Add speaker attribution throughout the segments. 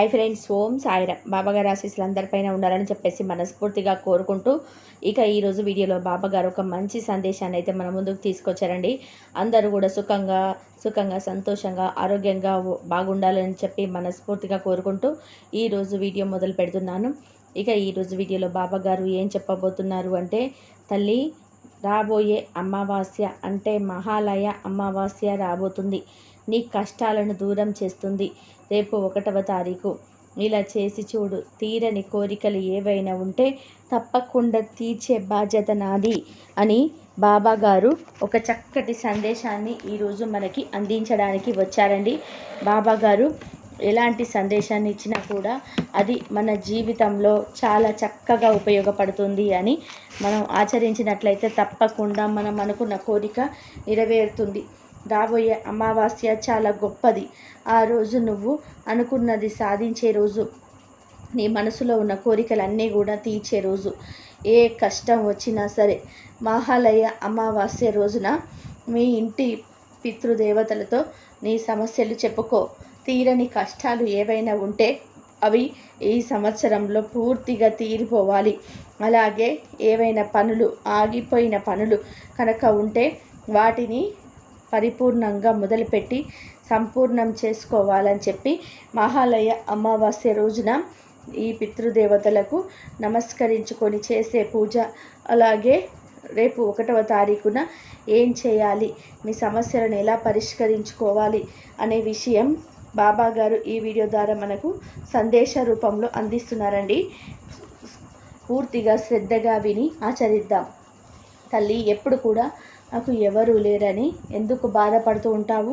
Speaker 1: I friends ఓం సాయిరా బాబాగారు ఆశీస్సులు అందరిపైన ఉండాలని చెప్పేసి మనస్ఫూర్తిగా కోరుకుంటూ ఇక ఈరోజు వీడియోలో బాబాగారు ఒక మంచి సందేశాన్ని అయితే మన ముందుకు తీసుకొచ్చారండి. అందరూ కూడా సుఖంగా సుఖంగా సంతోషంగా ఆరోగ్యంగా బాగుండాలని చెప్పి మనస్ఫూర్తిగా కోరుకుంటూ ఈరోజు వీడియో మొదలు పెడుతున్నాను. ఇక ఈరోజు వీడియోలో బాబాగారు ఏం చెప్పబోతున్నారు అంటే తల్లి రాబోయే అమావాస్య అంటే మహాలయ అమావాస్య రాబోతుంది. నీ కష్టాలను దూరం చేస్తుంది. రేపు ఒకటవ తారీఖు. ఇలా చేసి చూడు. తీరని కోరికలు ఏవైనా ఉంటే తప్పకుండా తీర్చే బాధ్యత నాది అని బాబా గారు ఒక చక్కటి సందేశాన్ని ఈరోజు మనకి అందించడానికి వచ్చారండి. బాబా గారు ఎలాంటి సందేశాన్ని ఇచ్చినా కూడా అది మన జీవితంలో చాలా చక్కగా ఉపయోగపడుతుంది అని మనం ఆచరించినట్లయితే తప్పకుండా మనం అనుకున్న కోరిక నెరవేరుతుంది. రాబోయే అమావాస్య చాలా గొప్పది. ఆ రోజు నువ్వు అనుకున్నది సాధించే రోజు. నీ మనసులో ఉన్న కోరికలన్నీ కూడా తీర్చే రోజు. ఏ కష్టం వచ్చినా సరే మహాలయ అమావాస్య రోజున మీ ఇంటి పితృదేవతలతో నీ సమస్యలు చెప్పుకో. తీరని కష్టాలు ఏవైనా ఉంటే అవి ఈ సంవత్సరంలో పూర్తిగా తీరిపోవాలి. అలాగే ఏవైనా పనులు ఆగిపోయిన పనులు కనుక ఉంటే వాటిని పరిపూర్ణంగా మొదలుపెట్టి సంపూర్ణం చేసుకోవాలని చెప్పి మహాలయ అమావాస్య రోజున ఈ పితృదేవతలకు నమస్కరించుకొని చేసే పూజ. అలాగే రేపు ఒకటవ తారీఖున ఏం చేయాలి? మీ సమస్యలను ఎలా పరిష్కరించుకోవాలి? అనే విషయం బాబా గారు ఈ వీడియో ద్వారా మనకు సందేశ రూపంలో అందిస్తున్నారండి. పూర్తిగా శ్రద్ధగా విని ఆచరిద్దాం. తల్లి ఎప్పుడు కూడా నాకు ఎవరూ లేరని ఎందుకు బాధపడుతూ ఉంటావు?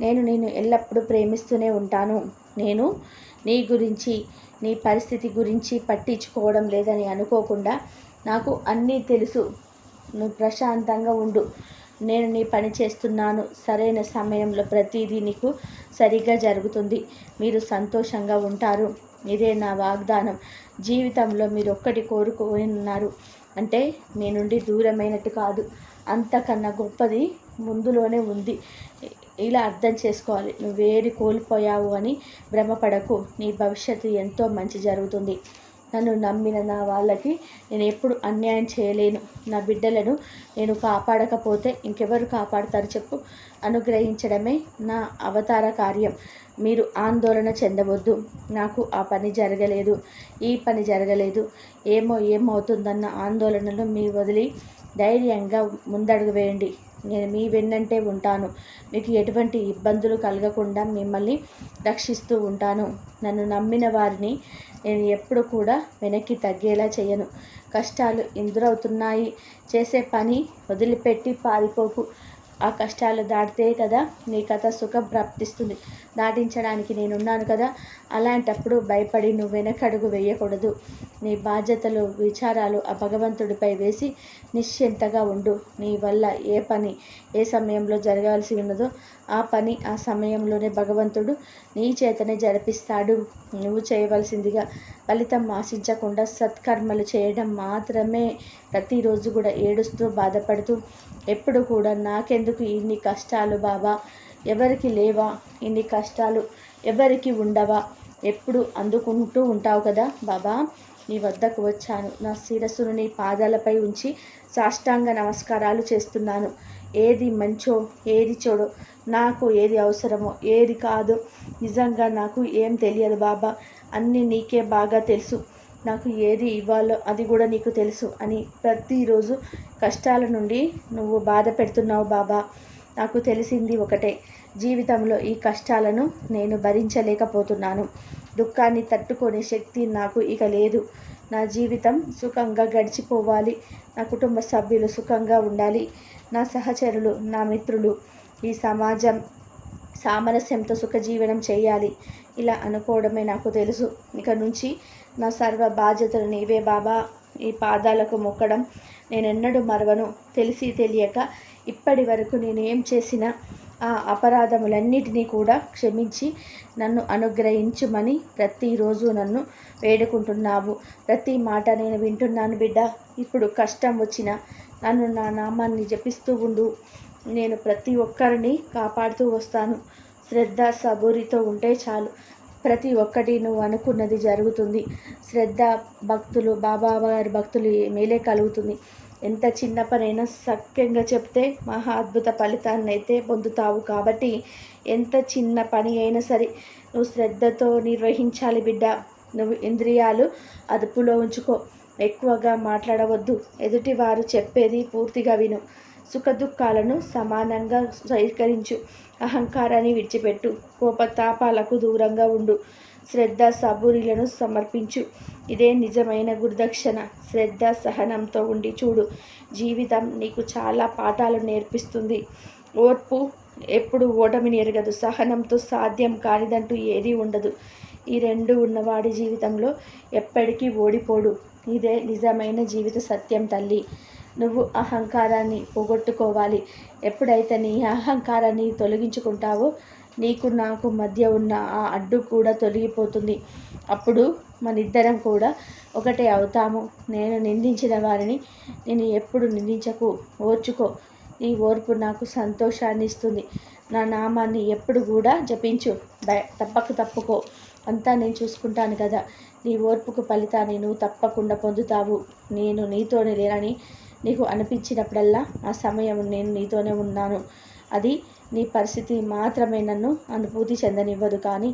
Speaker 1: నేను నేను ఎల్లప్పుడూ ప్రేమిస్తూనే ఉంటాను. నేను నీ గురించి నీ పరిస్థితి గురించి పట్టించుకోవడం లేదని అనుకోకుండా నాకు అన్నీ తెలుసు. నువ్వు ప్రశాంతంగా ఉండు. నేను నీ పని చేస్తున్నాను. సరైన సమయంలో ప్రతిదీ నీకు సరిగ్గా జరుగుతుంది. మీరు సంతోషంగా ఉంటారు. ఇదే నా వాగ్దానం. జీవితంలో మీరు ఒక్కటి కోరుకోనున్నారు. అంటే మీ నుండి దూరమైనట్టు కాదు. అంతకన్నా గొప్పది ముందులోనే ఉంది. ఇలా అర్థం చేసుకోవాలి. నువ్వేది కోల్పోయావు అని భ్రమపడకు. నీ భవిష్యత్తు ఎంతో మంచి జరుగుతుంది. నన్ను నమ్మిన నా వాళ్ళకి నేను ఎప్పుడు అన్యాయం చేయలేను. నా బిడ్డలను నేను కాపాడకపోతే ఇంకెవరు కాపాడతారు చెప్పు. అనుగ్రహించడమే నా అవతార కార్యం. మీరు ఆందోళన చెందవద్దు. నాకు ఆ పని జరగలేదు. ఈ పని జరగలేదు. ఏమో ఏమవుతుందన్న ఆందోళనలు మీ వదిలి ధైర్యంగా ముందడుగు వేయండి. నేను మీ వెన్నంటే ఉంటాను. మీకు ఎటువంటి ఇబ్బందులు కలగకుండా మిమ్మల్ని రక్షిస్తూ ఉంటాను. నన్ను నమ్మిన వారిని నేను ఎప్పుడు కూడా వెనక్కి తగ్గేలా చేయను. కష్టాలు ఎదురవుతున్నాయి చేసే పని వదిలిపెట్టి పారిపోకు. ఆ కష్టాలు దాటితే కదా నీ కథ సుఖం ప్రాప్తిస్తుంది. దాటించడానికి నేనున్నాను కదా. అలాంటప్పుడు భయపడి నువ్వు వెనకడుగు వేయకూడదు. నీ బాధ్యతలు విచారాలు ఆ భగవంతుడిపై వేసి నిశ్చింతగా ఉండు. నీ వల్ల ఏ పని ఏ సమయంలో జరగాల్సి ఉన్నదో ఆ పని ఆ సమయంలోనే భగవంతుడు నీ చేతనే జరిపిస్తాడు. నువ్వు చేయవలసిందిగా ఫలితం ఆశించకుండా సత్కర్మలు చేయడం మాత్రమే. ప్రతిరోజు కూడా ఏడుస్తూ బాధపడుతూ ఎప్పుడు కూడా నాకెందుకు ఇన్ని కష్టాలు బాబా? ఎవరికి లేవా? ఇన్ని కష్టాలు ఎవరికి ఉండవా? ఎప్పుడు అందుకుంటూ ఉంటావు కదా బాబా. నీ వద్దకు వచ్చాను. నా శిరస్సును నీ పాదాలపై ఉంచి సాష్టాంగ నమస్కారాలు చేస్తున్నాను. ఏది మంచో ఏది చెడో నాకు ఏది అవసరమో ఏది కాదు. నిజంగా నాకు ఏం తెలియదు బాబా. అన్నీ నీకే బాగా తెలుసు. నాకు ఏది ఇవ్వాలో అది కూడా నీకు తెలుసు అని ప్రతిరోజు కష్టాల నుండి నువ్వు బాధ పెడుతున్నావు బాబా. నాకు తెలిసింది ఒకటే. జీవితంలో ఈ కష్టాలను నేను భరించలేకపోతున్నాను. దుఃఖాన్ని తట్టుకునే శక్తి నాకు ఇక లేదు. నా జీవితం సుఖంగా గడిచిపోవాలి. నా కుటుంబ సభ్యులు సుఖంగా ఉండాలి. నా సహచరులు నా మిత్రులు ఈ సమాజం సామరస్యంతో సుఖజీవనం చేయాలి. ఇలా అనుకోవడమే నాకు తెలుసు. ఇక నుంచి నా సర్వ బాధ్యతలు నీవే బాబా. ఈ పాదాలకు మొక్కడం నేనెన్నడూ మరవను. తెలిసి తెలియక ఇప్పటి వరకు నేను ఏం చేసినా ఆ అపరాధములన్నిటినీ కూడా క్షమించి నన్ను అనుగ్రహించుమని ప్రతిరోజు నన్ను వేడుకుంటున్నావు. ప్రతి మాట నేను వింటున్నాను బిడ్డ. ఇప్పుడు కష్టం వచ్చిన నన్ను నా నామాన్ని జపిస్తూ ఉండు. నేను ప్రతి ఒక్కరిని కాపాడుతూ వస్తాను. శ్రద్ధ సబూరితో ఉంటే చాలు. ప్రతి ఒక్కటి నువ్వు అనుకున్నది జరుగుతుంది. శ్రద్ధ భక్తులు బాబా గారి భక్తులు మేలే కలుగుతుంది. ఎంత చిన్న పనైనా సఖ్యంగా చెప్తే మహా అద్భుత ఫలితాన్ని అయితే పొందుతావు కాబట్టి ఎంత చిన్న పని అయినా సరే నువ్వు శ్రద్ధతో నిర్వహించాలి బిడ్డ. నువ్వు ఇంద్రియాలు అదుపులో ఉంచుకో. ఎక్కువగా మాట్లాడవద్దు. ఎదుటి వారు చెప్పేది పూర్తిగా విను. సుఖదుఖాలను సమానంగా స్వీకరించు. అహంకారాన్ని విడిచిపెట్టు. కోపతాపాలకు దూరంగా ఉండు. శ్రద్ధ సబూరిలను సమర్పించు. ఇదే నిజమైన గురుదక్షణ. శ్రద్ధ సహనంతో ఉండి చూడు. జీవితం నీకు చాలా పాఠాలు నేర్పిస్తుంది. ఓర్పు ఎప్పుడు ఓటమిని ఎరగదు. సహనంతో సాధ్యం కానిదంటూ ఏదీ ఉండదు. ఈ రెండు ఉన్నవాడి జీవితంలో ఎప్పటికీ ఓడిపోడు. ఇదే నిజమైన జీవిత సత్యం తల్లి. నువ్వు అహంకారాన్ని పోగొట్టుకోవాలి. ఎప్పుడైతే నీ అహంకారాన్ని తొలగించుకుంటావో నీకు నాకు మధ్య ఉన్న ఆ అడ్డు కూడా తొలగిపోతుంది. అప్పుడు మన ఇద్దరం కూడా ఒకటే అవుతాము. నేను నిందించిన వారిని నేను ఎప్పుడు నిందించకు ఓర్చుకో. నీ ఓర్పు నాకు సంతోషాన్ని ఇస్తుంది. నా నామాన్ని ఎప్పుడు కూడా జపించు. తప్పక తప్పుకో. అంతా నేను చూసుకుంటాను కదా. నీ ఓర్పుకు ఫలితాన్ని నువ్వు తప్పకుండా పొందుతావు. నేను నీతోనే లేనని నీకు అనిపించినప్పుడల్లా ఆ సమయం నేను నీతోనే ఉన్నాను. అది నీ పరిస్థితి మాత్రమే నన్ను అనుభూతి చెందనివ్వదు కానీ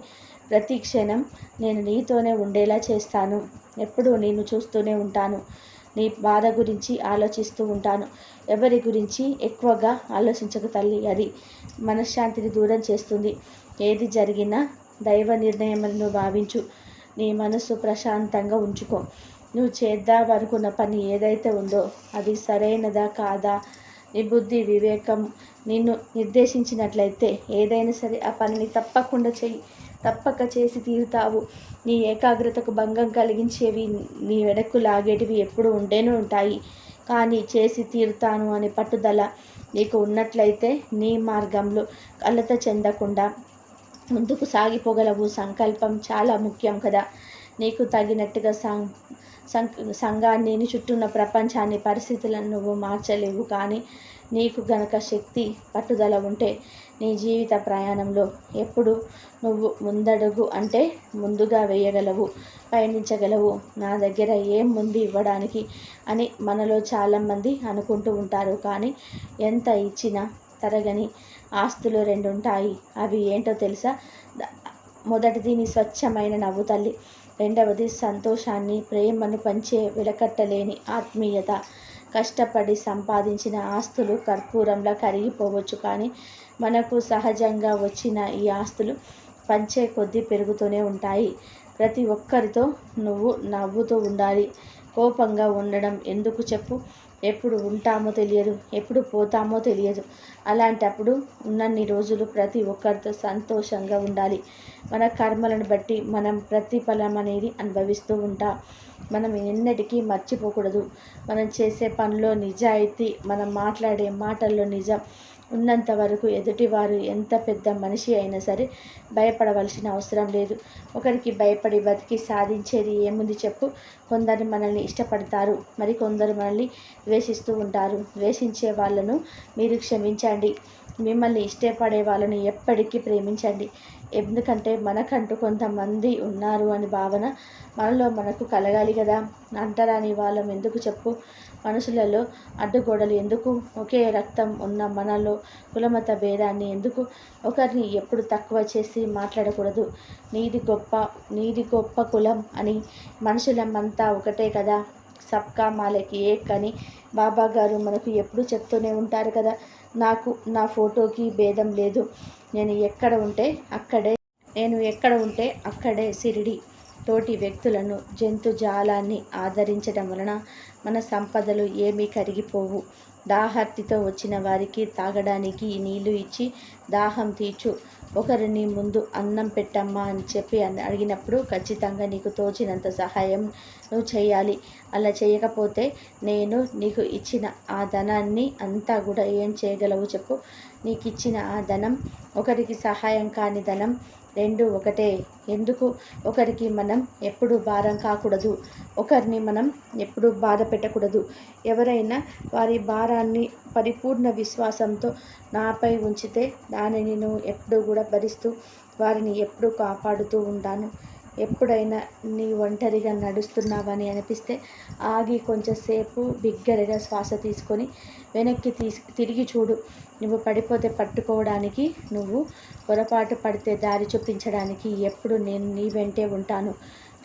Speaker 1: ప్రతి క్షణం నేను నీతోనే ఉండేలా చేస్తాను. ఎప్పుడూ నేను చూస్తూనే ఉంటాను. నీ బాధ గురించి ఆలోచిస్తూ ఉంటాను. ఎవరి గురించి ఎక్కువగా ఆలోచించక తల్లి. అది మనశ్శాంతిని దూరం చేస్తుంది. ఏది జరిగినా దైవ నిర్ణయములను భావించు. నీ మనసు ప్రశాంతంగా ఉంచుకో. నువ్వు చేద్దామనుకున్న పని ఏదైతే ఉందో అది సరైనదా కాదా నీ బుద్ధి వివేకం నిన్ను నిర్దేశించినట్లయితే ఏదైనా సరే ఆ పనిని తప్పకుండా చెయ్యి. తప్పక చేసి తీరుతావు. నీ ఏకాగ్రతకు భంగం కలిగించేవి నీ వెనక్కు లాగేటివి ఎప్పుడు ఉండేనే ఉంటాయి. కానీ చేసి తీరుతాను అనే పట్టుదల నీకు ఉన్నట్లయితే నీ మార్గంలో కలత చెందకుండా ముందుకు సాగిపోగలవు. సంకల్పం చాలా ముఖ్యం కదా. నీకు తగినట్టుగా సం సంఘాన్ని నీ చుట్టూన్న ప్రపంచాన్ని పరిస్థితులను నువ్వు మార్చలేవు. కానీ నీకు గనక శక్తి పట్టుదల ఉంటే నీ జీవిత ప్రయాణంలో ఎప్పుడు నువ్వు ముందడుగు అంటే ముందుగా వేయగలవు పయనించగలవు. నా దగ్గర ఏం ముందు ఇవ్వడానికి అని మనలో చాలామంది అనుకుంటూ ఉంటారు. కానీ ఎంత ఇచ్చినా తరగని ఆస్తులు రెండు ఉంటాయి అవి ఏంటో తెలుసా? మొదటిది నీ స్వచ్ఛమైన నవ్వు తల్లి. రెండవది సంతోషాన్ని ప్రేమను పంచే వెలకట్టలేని ఆత్మీయత. కష్టపడి సంపాదించిన ఆస్తులు కర్పూరంలా కరిగిపోవచ్చు కానీ మనకు సహజంగా వచ్చిన ఈ ఆస్తులు పంచే కొద్దీ పెరుగుతూనే ఉంటాయి. ప్రతి ఒక్కరితో నువ్వు నవ్వుతూ ఉండాలి. కోపంగా ఉండడం ఎందుకు చెప్పు? ఎప్పుడు ఉంటామో తెలియదు ఎప్పుడు పోతామో తెలియదు. అలాంటప్పుడు ఉన్నన్ని రోజులు ప్రతి ఒక్కరితో సంతోషంగా ఉండాలి. మన కర్మలను బట్టి మనం ప్రతిఫలం అనేది అనుభవిస్తూ ఉంటాం. మనం ఎన్నటికీ మర్చిపోకూడదు. మనం చేసే పనిలో నిజాయితీ మనం మాట్లాడే మాటల్లో నిజం ఉన్నంత వరకు ఎదుటివారు ఎంత పెద్ద మనిషి అయినా సరే భయపడవలసిన అవసరం లేదు. ఒకరికి భయపడి బతికి సాధించేది ఏముంది చెప్పు. కొందరు మనల్ని ఇష్టపడతారు. మరి కొందరు మనల్ని ద్వేషిస్తూ ఉంటారు. ద్వేషించే వాళ్ళను మీరు క్షమించండి. మిమ్మల్ని ఇష్టపడే వాళ్ళని ఎప్పటికీ ప్రేమించండి. ఎందుకంటే మనకంటూ కొంతమంది ఉన్నారు అని భావన మనలో మనకు కలగాలి కదా. అంటరాని వాళ్ళం ఎందుకు చెప్పు? మనుషులలో అడ్డుగోడలు ఎందుకు? ఒకే రక్తం ఉన్న మనలో కులమత భేదాన్ని ఎందుకు? ఒకరిని ఎప్పుడు తక్కువ చేసి మాట్లాడకూడదు. నీది గొప్ప నీది గొప్ప కులం అని మనుషులమంతా ఒకటే కదా. సబ్కా మాలకి ఏక్ అని బాబా గారు మనకు ఎప్పుడు చెప్తూనే ఉంటారు కదా. నాకు నా ఫోటోకి భేదం లేదు. నేను ఎక్కడ ఉంటే అక్కడే నేను ఎక్కడ ఉంటే అక్కడే సిరిడి తోటి వ్యక్తులను జంతుజాలాన్ని ఆదరించడం వలన మన సంపదలు ఏమీ కరిగిపోవు. దాహార్తితో వచ్చిన వారికి తాగడానికి నీళ్ళు ఇచ్చి దాహం తీర్చు. ఒకరిని ముందు అన్నం పెట్టమ్మా అని చెప్పి అడిగినప్పుడు ఖచ్చితంగా నీకు తోచినంత సహాయం నువ్వు చేయాలి. అలా చేయకపోతే నేను నీకు ఇచ్చిన ఆ ధనాన్ని అంతా కూడా ఏం చేయగలవు చెప్పు. నీకు ఇచ్చిన ఆ ధనం ఒకరికి సహాయం కాని ధనం రెండు ఒకటే. ఎందుకు? ఒకరికి మనం ఎప్పుడు భారం కాకూడదు. ఒకరిని మనం ఎప్పుడు బాధ పెట్టకూడదు. ఎవరైనా వారి భారాన్ని పరిపూర్ణ విశ్వాసంతో నాపై ఉంచితే దానిని నేను ఎప్పుడూ కూడా భరిస్తూ వారిని ఎప్పుడూ కాపాడుతూ ఉంటాను ఎప్పుడైనా నీ ఒంటరిగా నడుస్తున్నావని అనిపిస్తే ఆగి కొంచెంసేపు బిగ్గరగా శ్వాస తీసుకొని వెనక్కి తీసి తిరిగి చూడు. నువ్వు పడిపోతే పట్టుకోవడానికి నువ్వు పొరపాటు పడితే దారి చూపించడానికి ఎప్పుడు నేను నీ వెంటే ఉంటాను.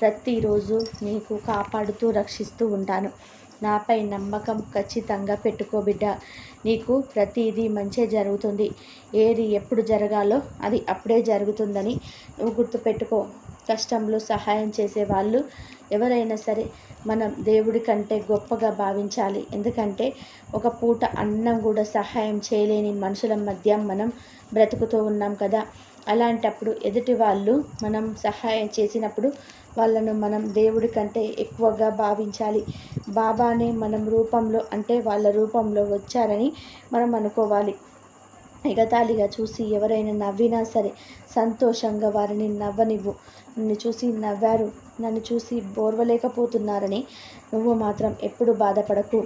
Speaker 1: ప్రతిరోజు నీకు కాపాడుతూ రక్షిస్తూ ఉంటాను. నాపై నమ్మకం ఖచ్చితంగా పెట్టుకో బిడ్డ. నీకు ప్రతిదీ మంచే జరుగుతుంది. ఏది ఎప్పుడు జరగాలో అది అప్పుడే జరుగుతుందని నువ్వు గుర్తుపెట్టుకో. కష్టంలో సహాయం చేసే వాళ్ళు ఎవరైనా సరే మనం దేవుడి కంటే గొప్పగా భావించాలి. ఎందుకంటే ఒక పూట అన్నం కూడా సహాయం చేయలేని మనుషుల మధ్య మనం బ్రతుకుతూ ఉన్నాం కదా. అలాంటప్పుడు ఎదుటి వాళ్ళు మనం సహాయం చేసినప్పుడు వాళ్ళను మనం దేవుడి కంటే ఎక్కువగా భావించాలి. బాబానే మనం రూపంలో అంటే వాళ్ళ రూపంలో వచ్చారని మనం అనుకోవాలి. ఎగతాళిగా చూసి ఎవరైనా నవ్వినా సరే సంతోషంగా వారిని నవ్వనివ్వు. నన్ను చూసి నవ్వారు. నన్ను చూసి బోర్వలేకపోతున్నారని నువ్వు మాత్రం ఎప్పుడు బాధపడకు.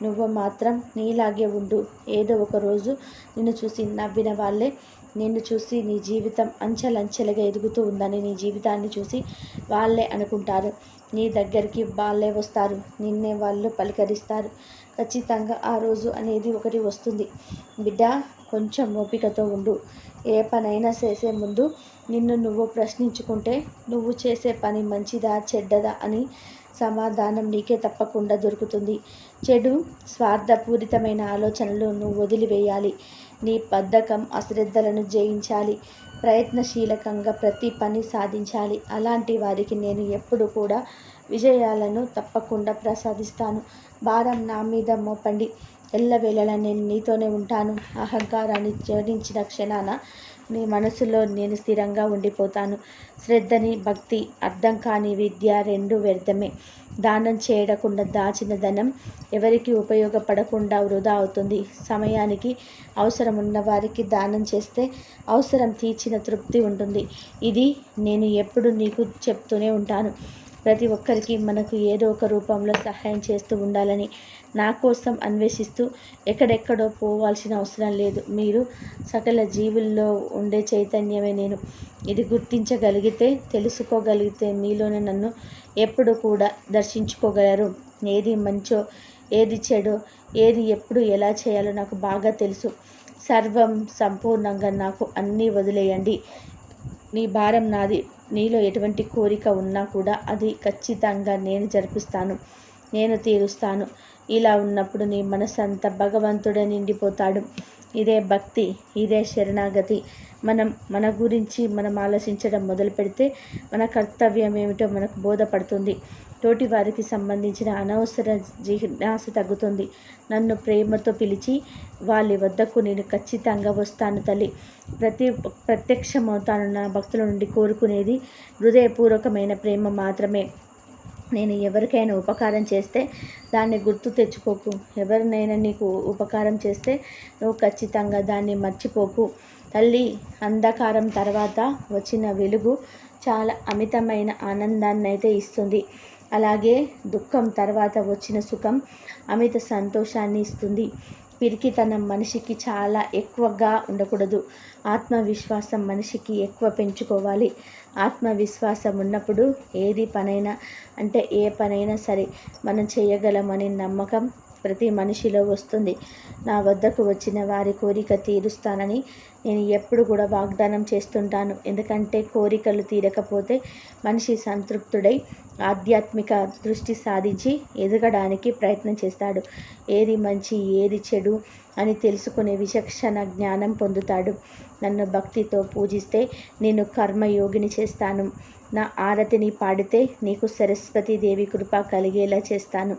Speaker 1: నువ్వు మాత్రం నీలాగే ఉండు. ఏదో ఒక రోజు నిన్ను చూసి నవ్విన వాళ్ళే నిన్ను చూసి నీ జీవితం అంచెలంచెలుగా ఎదుగుతూ ఉందని నీ జీవితాన్ని చూసి వాళ్ళే అనుకుంటారు. నీ దగ్గరికి వాళ్ళే వస్తారు. నిన్నే వాళ్ళు పలకరిస్తారు. ఖచ్చితంగా ఆ రోజు అనేది ఒకటి వస్తుంది. బిడ్డ కొంచెం ఓపికతో ఉండు. ఏ పనైనా చేసే ముందు నిన్ను నువ్వు ప్రశ్నించుకుంటే నువ్వు చేసే పని మంచిదా చెడ్డదా అని సమాధానం నీకే తప్పకుండా దొరుకుతుంది. చెడు స్వార్థపూరితమైన ఆలోచనలు నువ్వు వదిలివేయాలి. నీ బద్ధకం అశ్రద్ధలను జయించాలి. ప్రయత్నశీలకంగా ప్రతి పని సాధించాలి. అలాంటి వారికి నేను ఎప్పుడు కూడా విజయాలను తప్పకుండా ప్రసాదిస్తాను. భారం నా మీద మోపండి. ఎల్లవేళలా నేను నీతోనే ఉంటాను. అహంకారాన్ని జోడించిన క్షణాన నీ మనసులో నేను స్థిరంగా ఉండిపోతాను. శ్రద్ధని భక్తి అర్థం కాని విద్య రెండు వ్యర్థమే. దానం చేయకుండా దాచిన ధనం ఎవరికి ఉపయోగపడకుండా వృధా అవుతుంది. సమయానికి అవసరం ఉన్న వారికి దానం చేస్తే అవసరం తీర్చిన తృప్తి ఉంటుంది. ఇది నేను ఎప్పుడు నీకు చెప్తూనే ఉంటాను. ప్రతి ఒక్కరికి మనకు ఏదో ఒక రూపంలో సహాయం చేస్తూ ఉండాలని నా కోసం అన్వేషిస్తూ ఎక్కడెక్కడో పోవాల్సిన అవసరం లేదు. మీరు సకల జీవుల్లో ఉండే చైతన్యమే నేను. ఇది గుర్తించగలిగితే తెలుసుకోగలిగితే మీలోనే నన్ను ఎప్పుడు కూడా దర్శించుకోగలరు. ఏది మంచో ఏది చెడో ఏది ఎప్పుడు ఎలా చేయాలో నాకు బాగా తెలుసు. సర్వం సంపూర్ణంగా నాకు అన్నీ వదిలేయండి. నీ భారం నాది. నీలో ఎటువంటి కోరిక ఉన్నా కూడా అది ఖచ్చితంగా నేను జరిపిస్తాను. నేను తీరుస్తాను. ఇలా ఉన్నప్పుడు నీ మనసంతా భగవంతుడే నిండిపోతాడు. ఇదే భక్తి ఇదే శరణాగతి. మనం మన గురించి మనం ఆలోచించడం మొదలు పెడితే మన కర్తవ్యం ఏమిటో మనకు బోధపడుతుంది. తోటి వారికి సంబంధించిన అనవసర జిజ్ఞాస తగ్గుతుంది. నన్ను ప్రేమతో పిలిచి వాళ్ళ వద్దకు నేను ఖచ్చితంగా వస్తాను తల్లి. ప్రతి ప్రత్యక్షమవుతాను. నా భక్తుల నుండి కోరుకునేది హృదయపూర్వకమైన ప్రేమ మాత్రమే. నేను ఎవరికైనా ఉపకారం చేస్తే దాన్ని గుర్తు తెచ్చుకోకు. ఎవరినైనా నీకు ఉపకారం చేస్తే నువ్వు ఖచ్చితంగా దాన్ని మర్చిపోకు. తల్లి అంధకారం తర్వాత వచ్చిన వెలుగు చాలా అమితమైన ఆనందాన్ని అయితే ఇస్తుంది. అలాగే దుఃఖం తర్వాత వచ్చిన సుఖం అమిత సంతోషాన్ని ఇస్తుంది. పిరికితనం మనిషికి చాలా ఎక్కువగా ఉండకూడదు. ఆత్మవిశ్వాసం మనిషికి ఎక్కువ పెంచుకోవాలి. ఆత్మవిశ్వాసం ఉన్నప్పుడు ఏది పనైనా అంటే ఏ పనైనా సరే మనం చేయగలమని నమ్మకం ప్రతి మనిషిలో వస్తుంది. నా వద్దకు వచ్చిన వారి కోరిక తీరుస్తానని నేను ఎప్పుడు కూడా వాగ్దానం చేస్తుంటాను. ఎందుకంటే కోరికలు తీరకపోతే మనిషి సంతృప్తుడై ఆధ్యాత్మిక దృష్టి సాధించి ఎదగడానికి ప్రయత్నం చేస్తాడు. ఏది మంచి ఏది చెడు అని తెలుసుకునే విచక్షణ జ్ఞానం పొందుతాడు. నన్ను భక్తితో పూజిస్తే నేను కర్మయోగిని చేస్తాను. నా ఆరతిని పాడితే నీకు సరస్వతీదేవి కృప కలిగేలా చేస్తాను.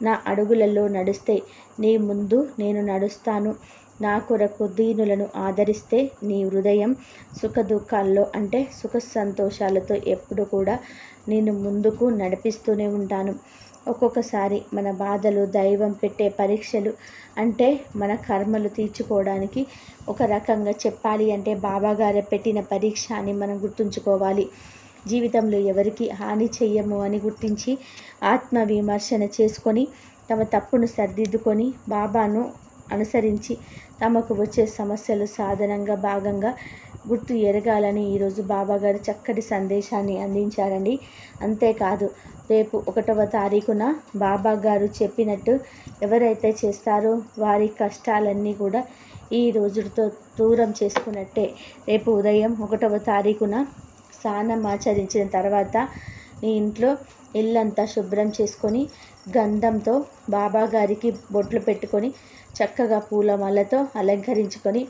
Speaker 1: నా అడుగులలో నడుస్తే నీ ముందు నేను నడుస్తాను. నా కొరకు దీనులను ఆదరిస్తే నీ హృదయం సుఖ దుఃఖాల్లో అంటే సుఖ సంతోషాలతో ఎప్పుడు కూడా నేను ముందుకు నడిపిస్తూనే ఉంటాను. ఒక్కొక్కసారి మన బాధలు దైవం పెట్టే పరీక్షలు అంటే మన కర్మలు తీర్చుకోవడానికి ఒక రకంగా చెప్పాలి అంటే బాబాగారే పెట్టిన పరీక్ష అని మనం గుర్తుంచుకోవాలి. జీవితంలో ఎవరికి హాని చెయ్యము అని గుర్తించి ఆత్మ విమర్శన చేసుకొని తమ తప్పును సరిదిద్దుకొని బాబాను అనుసరించి తమకు వచ్చే సమస్యలు సాధనంగా భాగంగా గుర్తు ఎరగాలని ఈరోజు బాబాగారు చక్కటి సందేశాన్ని అందించారండి. అంతేకాదు రేపు ఒకటవ తారీఖున బాబాగారు చెప్పినట్టు ఎవరైతే చేస్తారో వారి కష్టాలన్నీ కూడా ఈ రోజుతో దూరం చేసుకున్నట్టే. రేపు ఉదయం ఒకటవ తారీఖున స్నానం ఆచరించిన తర్వాత నీ ఇంట్లో ఇల్లంతా శుభ్రం చేసుకొని గంధంతో బాబా గారికి బొట్లు పెట్టుకొని చక్కగా పూలమాలతో అలంకరించుకొని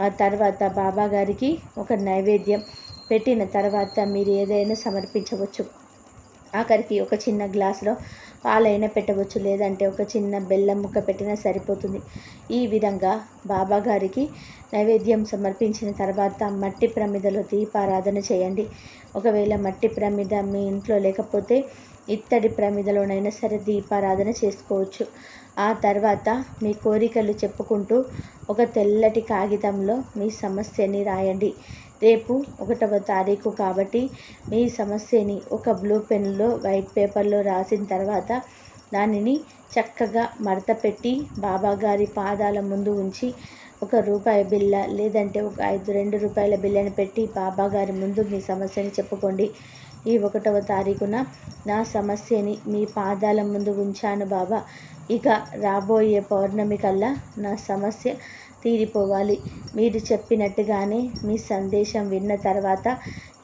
Speaker 1: ఆ తర్వాత బాబా గారికి ఒక నైవేద్యం పెట్టిన తర్వాత మీరు ఏదైనా సమర్పించవచ్చు. ఆఖరికి ఒక చిన్న గ్లాసులో పాలైనా పెట్టవచ్చు లేదంటే ఒక చిన్న బెల్లం ముక్క పెట్టినా సరిపోతుంది. ఈ విధంగా బాబాగారికి నైవేద్యం సమర్పించిన తర్వాత మట్టి ప్రమిదలో దీపారాధన చేయండి. ఒకవేళ మట్టి ప్రమిద మీ ఇంట్లో లేకపోతే ఇత్తడి ప్రమిదలోనైనా సరే దీపారాధన చేసుకోవచ్చు. ఆ తర్వాత మీ కోరికలు చెప్పుకుంటూ ఒక తెల్లటి కాగితంలో మీ సమస్యని రాయండి. రేపు ఒకటవ తారీఖు కాబట్టి మీ సమస్యని ఒక బ్లూ పెన్లో వైట్ పేపర్లో రాసిన తర్వాత దానిని చక్కగా మడత పెట్టి బాబాగారి పాదాల ముందు ఉంచి ఒక రూపాయి బిల్ల లేదంటే ఒక ఐదు రెండు రూపాయల బిల్లని పెట్టి బాబాగారి ముందు మీ సమస్యని చెప్పుకోండి. ఈ ఒకటవ తారీఖున నా సమస్యని మీ పాదాల ముందు ఉంచాను బాబా. ఇక రాబోయే పౌర్ణమి కల్లా నా సమస్య తీరిపోవాలి. మీరు చెప్పినట్టుగానే మీ సందేశం విన్న తర్వాత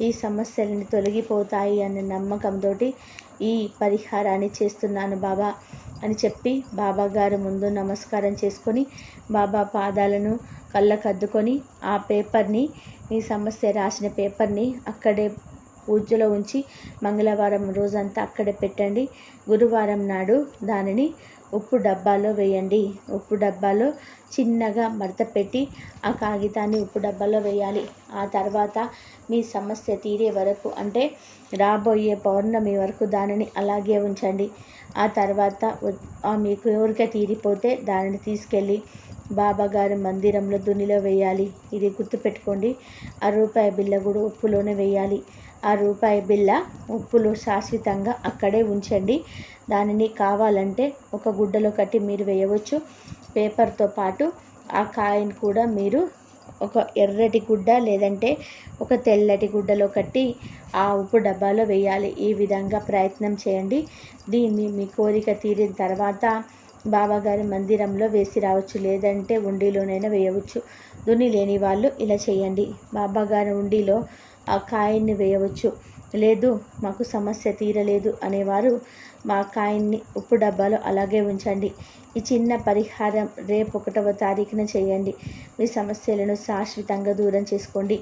Speaker 1: ఈ సమస్యలను తొలగిపోతాయి అనే నమ్మకంతో ఈ పరిహారాన్ని చేస్తున్నాను బాబా అని చెప్పి బాబా గారు ముందు నమస్కారం చేసుకొని బాబా పాదాలను కళ్ళకద్దుకొని ఆ పేపర్ని మీ సమస్య రాసిన పేపర్ని అక్కడే పూజలో ఉంచి మంగళవారం రోజంతా అక్కడే పెట్టండి. గురువారం నాడు దానిని ఉప్పు డబ్బాలో వేయండి. ఉప్పు డబ్బాలో చిన్నగా మడత పెట్టి ఆ కాగితాన్ని ఉప్పు డబ్బాలో వేయాలి. ఆ తర్వాత మీ సమస్య తీరే వరకు అంటే రాబోయే పౌర్ణమి వరకు దానిని అలాగే ఉంచండి. ఆ తర్వాత మీ కోరిక తీరిపోతే దానిని తీసుకెళ్ళి బాబాగారి మందిరంలో దునిలో వేయాలి. ఇది గుర్తుపెట్టుకోండి. ఆ రూపాయి బిల్ల కూడా ఉప్పులోనే వేయాలి. ఆ రూపాయి బిళ్ళ ఉప్పులు శాశ్వతంగా అక్కడే ఉంచండి. దానిని కావాలంటే ఒక గుడ్డలో కట్టి మీరు వేయవచ్చు. పేపర్తో పాటు ఆ కాయిన్ కూడా మీరు ఒక ఎర్రటి గుడ్డ లేదంటే ఒక తెల్లటి గుడ్డలో కట్టి ఆ ఉప్పు డబ్బాలో వేయాలి. ఈ విధంగా ప్రయత్నం చేయండి. దీన్ని మీ కోరిక తీరిన తర్వాత బాబాగారి మందిరంలో వేసి రావచ్చు. లేదంటే ఉండిలోనైనా వేయవచ్చు. దున్ని లేని వాళ్ళు ఇలా చేయండి. బాబాగారి ఉండిలో ఆ కాయిన్ని వేయవచ్చు. లేదు మాకు సమస్య తీరలేదు అనేవారు మా కాయిన్ని ఉప్పు డబ్బాలో అలాగే ఉంచండి. ఈ చిన్న పరిహారం రేపు ఒకటవ తారీఖున చేయండి. మీ సమస్యలను శాశ్వతంగా దూరం చేసుకోండి.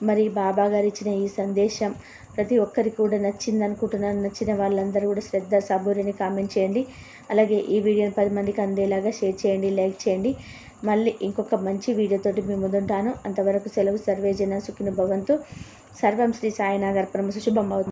Speaker 1: మరి బాబా గారు ఇచ్చిన ఈ సందేశం ప్రతి ఒక్కరికి కూడా నచ్చింది అనుకుంటున్నాను నచ్చిన వాళ్ళందరూ కూడా శ్రద్ధ సబూరిని కామెంట్ చేయండి. అలాగే ఈ వీడియోని పది మందికి అందేలాగా షేర్ చేయండి లైక్ చేయండి. మళ్ళీ ఇంకొక మంచి వీడియోతోటి మీ ముందుంటాను. అంతవరకు సెలవు సర్వేజన సుఖిన భవంతు. సర్వం శ్రీ సాయినాథ్ అర్పణము శుభం అవుతుంది